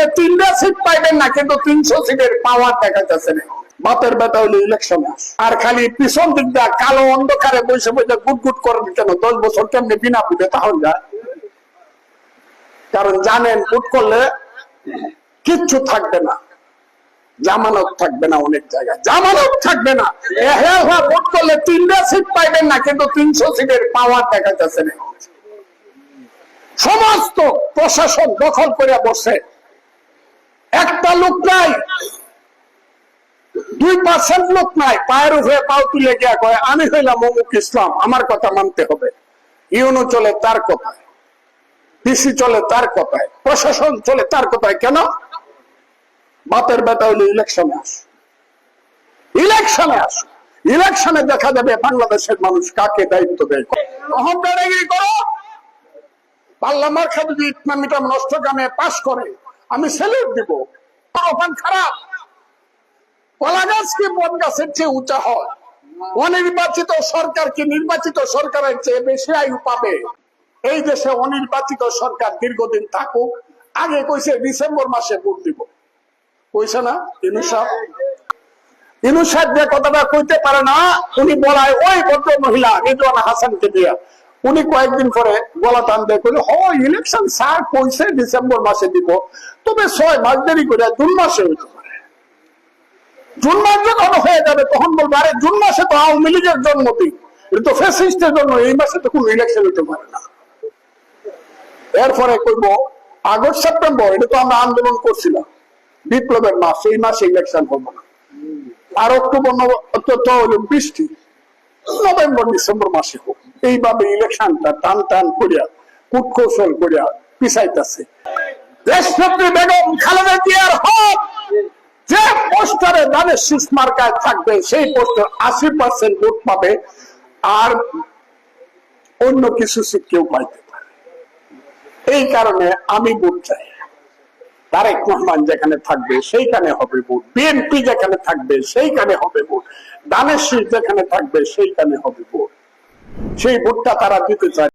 করলে তিনটা সিট পাইবেন না, কিন্তু তিনশো সিটের পাওয়ার দেখা যাচ্ছে না। বাপের বেটা হইলে ইলেকশন আর খালি পিছন দিক দিয়ে কালো অন্ধকারে বসে বসে গুট গুট করেন কেন দশ বছর কেমনি বিনা পুটে তাহলে যায়? কারণ জানেন ভোট করলে কিচ্ছু থাকবে না। জামানত থাকবে না অনেক জায়গায়। জামানত থাকবে না। হ্যাঁ হ্যাঁ ভোট করলে তিনটা সিট পাইবেন না, কিন্তু তিনশো সিটের পাওয়ার দেখা যাচ্ছে না। সমস্ত প্রশাসন দখল করে বসে। একটা লোক নাই। দুই পার্সেন্ট লোক নাই। পায়ের উপরে পাও তুলে গিয়া কয়, আমি হইলাম অমুক ইসলাম, আমার কথা মানতে হবে। ইউনো চলে তার কথায় ডিসি চলে তার কথায়, প্রশাসন চলে তার কথায়। কেন? বাপের বেটা হইলে ইলেকশনে আস। ইলেকশনে আস। ইলেকশনে দেখা যাবে বাংলাদেশের মানুষ কাকে দায়িত্ব দেয়। অহংকারগিরি করো। পার্লামার খাতে যদি নষ্ট গামে পাশ করে। আমি স্যালুট দিব। ওখান খারাপ। কলা গাছ কি বট গাছের চেয়ে উঁচা হয়। অনির্বাচিত সরকার কি নির্বাচিত সরকারের চেয়ে বেশি আয়ু পাবে। এই দেশে অনির্বাচিত সরকার দীর্ঘদিন থাকুক, আগে কইছে ডিসেম্বর মাসে ভোট দিব। কইছে না ইনুসাহ ইনুসাহ যে কথাটা কইতে পারে না, উনি বলায়, ওই ভদ্র মহিলা রিজওয়ানা হাসানকে দিয়া। উনি কয়েকদিন পরে গলা টান দিয়ে কইলে, হ ইলেকশন স্যার কইছে ডিসেম্বর মাসে দিব। তবে ছয় মাস দেরি করে জুন মাসে হইতে পারে জুন মাস যখন হয়ে যাবে, তখন বলব, আরে, জুন মাসে তো আওয়ামী লীগের জন্মদিন। তো ফেসিস্টের জন্য এই মাসে তো কোনো ইলেকশন হতে পারে না। এরপরে কইব, আগস্ট, সেপ্টেম্বর, এটা তো আমরা আন্দোলন করছিলাম। বিপ্লবের মাস, এই মাসে ইলেকশন হবে না। আর অক্টোবর তো বৃষ্টি। নভেম্বর, ডিসেম্বর মাসে হোক। এইভাবে ইলেকশনটা টান টান করিয়া, কূটকৌশল করিয়া পিছাইতেছে। দেশনেত্রী বেগম খালেদা জিয়ার হক, যে পোস্টারে থাকবে, সেই পোস্টার আশি পার্সেন্ট ভোট পাবে, আর অন্য কিছু সিট কেউ পাইতে পারে এই কারণে আমি ভোট চাই। তারেক রহমান যেখানে থাকবে, সেইখানে হবে ভোট। বিএনপি যেখানে থাকবে, সেইখানে হবে ভোট। শীষ যেখানে থাকবে, সেইখানে হবে ভোট। সেই ভোটটা তারা দিতে চায়।